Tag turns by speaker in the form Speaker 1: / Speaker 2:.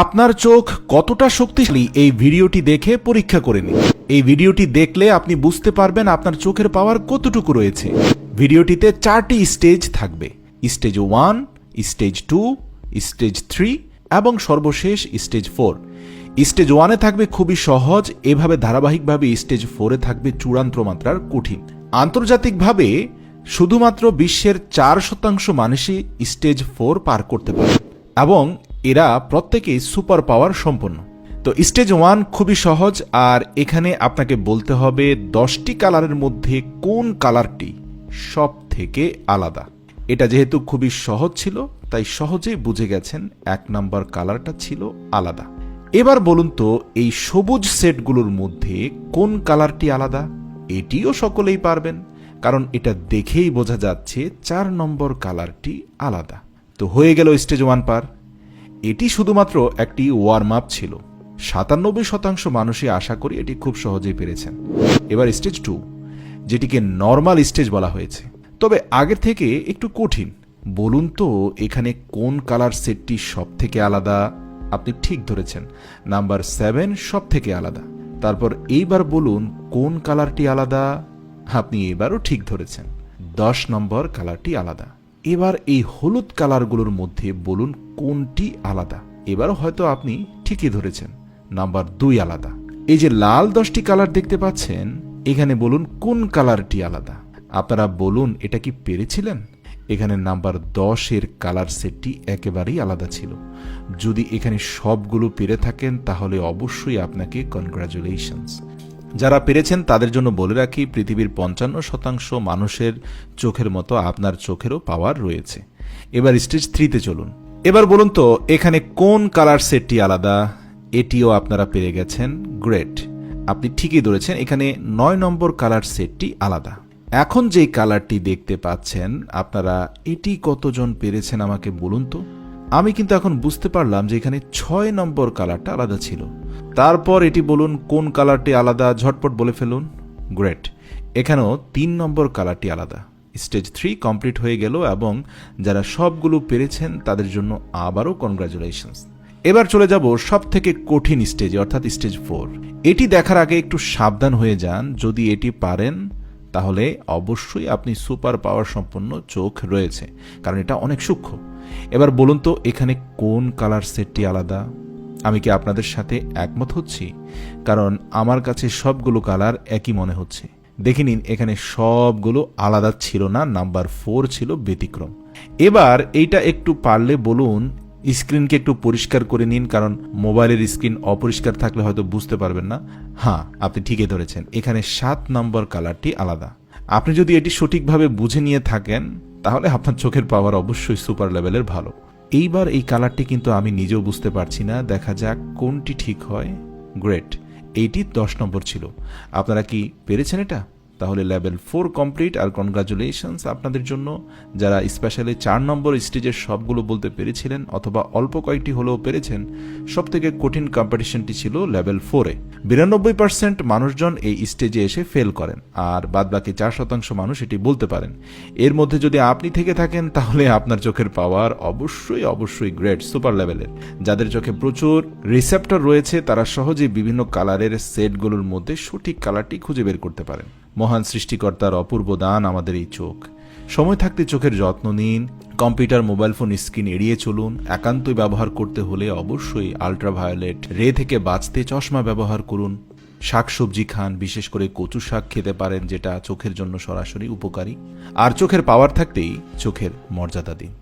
Speaker 1: আপনার চোখ কতটা শক্তিশালী, এই ভিডিওটি দেখে পরীক্ষা করে নিন। এই ভিডিওটি দেখলে আপনি বুঝতে পারবেন আপনার চোখের পাওয়ার কতটুকু রয়েছে। ভিডিওটিতে চারটি স্টেজ থাকবে। Stage one, stage two, stage three এবং সর্বশেষ স্টেজ ফোর। স্টেজ ওয়ানে থাকবে খুবই সহজ, এভাবে ধারাবাহিকভাবে স্টেজ ফোরে থাকবে চূড়ান্ত মাত্রার কঠিন। আন্তর্জাতিকভাবে শুধুমাত্র বিশ্বের চার শতাংশ মানুষই স্টেজ ফোর পার করতে পারে এবং এরা প্রত্যেকেই সুপার পাওয়ার সম্পন্ন। তো স্টেজ ওয়ান খুবই সহজ, আর এখানে আপনাকে বলতে হবে দশটি কালারের মধ্যে কোন কালারটি সব থেকে আলাদা। এটা যেহেতু খুবই সহজ ছিল, তাই সহজেই বুঝে গেছেন এক নাম্বার কালারটা ছিল আলাদা। এবার বলুন তো, এই সবুজ সেটগুলোর মধ্যে কোন কালারটি আলাদা? এটিও সকলেই পারবেন, কারণ এটা দেখেই বোঝা যাচ্ছে চার নম্বর কালারটি আলাদা। তো হয়ে গেল স্টেজ ওয়ান পার। এটি শুধুমাত্র একটি ওয়ার্ম আপ ছিল। সাতানব্বই শতাংশ মানুষই আশা করি এটি খুব সহজেই পেরেছেন। এবার স্টেজ টু যেটিকে নর্মাল স্টেজ বলা হয়েছে। তবে আগের থেকে একটু কঠিন। বলুন তো, এখানে কোন কালার সেটটি সব থেকে আলাদা? আপনি ঠিক ধরেছেন নাম্বার সেভেন সব থেকে আলাদা। তারপর এইবার বলুন, কোন কালারটি আলাদা? আপনি এবারও ঠিক ধরেছেন, দশ নম্বর কালারটি আলাদা। এবার এই হলুদ কালারগুলোর মধ্যে বলুন কোনটি আলাদা। এবারও হয়তো আপনি ঠিকই ধরেছেন, নাম্বার দুই আলাদা। এই যে লাল দশটি কালার দেখতে পাচ্ছেন, এখানে বলুন কোন কালারটি আলাদা। আপনারা বলুন, এটা কি পেরেছিলেন? এখানে নাম্বার দশের কালার সেটটি একেবারেই আলাদা ছিল। যদি এখানে সবগুলো পেরে থাকেন, তাহলে অবশ্যই আপনাকে কনগ্রাচুলেশনস যারা পেরেছেন, তাদের জন্য বলে রাখি, পৃথিবীর পঞ্চান্ন শতাংশ মানুষের চোখের মতো আপনার চোখেরও পাওয়ার রয়েছে। এবার স্টেজ থ্রিতে চলুন। এবার বলুন তো, এখানে কোন কালার সেটটি আলাদা? এটিও আপনারা পেরে গেছেন। গ্রেট। আপনি ঠিকই ধরেছেন, এখানে নয় নম্বর কালার সেটটি আলাদা। এখন যেই কালারটি দেখতে পাচ্ছেন, আপনারা এটি কতজন পেরেছেন আমাকে বলুন তো। আমি কিন্তু এখন বুঝতে পারলাম যে এখানে ছয় নম্বর কালারটা আলাদা ছিল। তারপর এটি বলুন কোন কালারটি আলাদা, ঝটপট বলে ফেলুন। গ্রেট এখানেও তিন নম্বর কালারটি আলাদা। স্টেজ থ্রি কমপ্লিট হয়ে গেল এবং যারা সবগুলো পেরেছেন তাদের জন্য আবারও কনগ্রাচুলেশনস এবার চলে যাব সব থেকে কঠিন স্টেজে অর্থাৎ স্টেজ ফোর এটি দেখার আগে একটু সাবধান হয়ে যান, যদি এটি পারেন। তাহলে অবশ্যই আপনি সুপার পাওয়ার সম্পন্ন চোখ রয়েছে, কারণ এটা অনেক সূক্ষ্ম। এবার বলুন তো, এখানে কোন কালার সেটটি আলাদা? আমি কি আপনাদের সাথে একমত হচ্ছি? কারণ আমার কাছে সবগুলো কালার একই মনে হচ্ছে। দেখে নিন, এখানে সবগুলো আলাদা ছিল না, নাম্বার ফোর ছিল ব্যতিক্রম। এবার এইটা একটু পারলে বলুন স্ক্রিনকে একটু পরিষ্কার করে নিন, কারণ মোবাইলের স্ক্রিন অপরিষ্কার থাকলে হয়তো বুঝতে পারবেন না। হ্যাঁ আপনি ঠিকই ধরেছেন, এখানে সাত নম্বর কালারটি আলাদা। আপনি যদি এটি সঠিকভাবে বুঝে নিয়ে থাকেন, তাহলে আপনার চোখের পাওয়ার অবশ্যই সুপার লেভেলের ভালো। এইবার এই কালারটি কিন্তু আমি নিজেও বুঝতে পারছি না, দেখা যাক কোনটি ঠিক হয়। গ্রেট এইটি দশ নম্বর ছিল। আপনারা কি পেরেছেন এটা? তাহলে লেভেল ফোর কমপ্লিট আর কনগ্রাচুলেশনস আপনাদের জন্য। যারা স্পেশালি চার নম্বর স্টেজের সবগুলো বলতে পেরেছিলেন অথবা অল্প কয়েকটি হলেও পেরেছেন সব থেকে কঠিন কম্পিটিশনটি ছিল লেভেল ফোরে বিরানব্বই পার্সেন্ট মানুষজন এই স্টেজে এসে ফেল করেন, আর বাদবাকি চার শতাংশ মানুষ এটি বলতে পারেন। এর মধ্যে যদি আপনি থেকে থাকেন, তাহলে আপনার চোখের পাওয়ার অবশ্যই অবশ্যই গ্রেট সুপার লেভেলের যাদের চোখে প্রচুর রিসেপ্টর রয়েছে, তারা সহজেই বিভিন্ন কালারের সেটগুলোর মধ্যে সঠিক কালারটি খুঁজে বের করতে পারেন। মহান সৃষ্টিকর্তার অপূর্ব দান আমাদের এই চোখ। সময় থাকতে চোখের যত্ন নিন, কম্পিউটার, মোবাইল ফোন, স্ক্রিন এড়িয়ে চলুন, একান্তই ব্যবহার করতে হলে অবশ্যই আল্ট্রাভায়োলেট রে থেকে বাঁচতে চশমা ব্যবহার করুন। শাকসবজি খান, বিশেষ করে কচু শাক খেতে পারেন, যেটা চোখের জন্য সরাসরি উপকারী। আর চোখের পাওয়ার থাকতেই চোখের মর্যাদা দিন।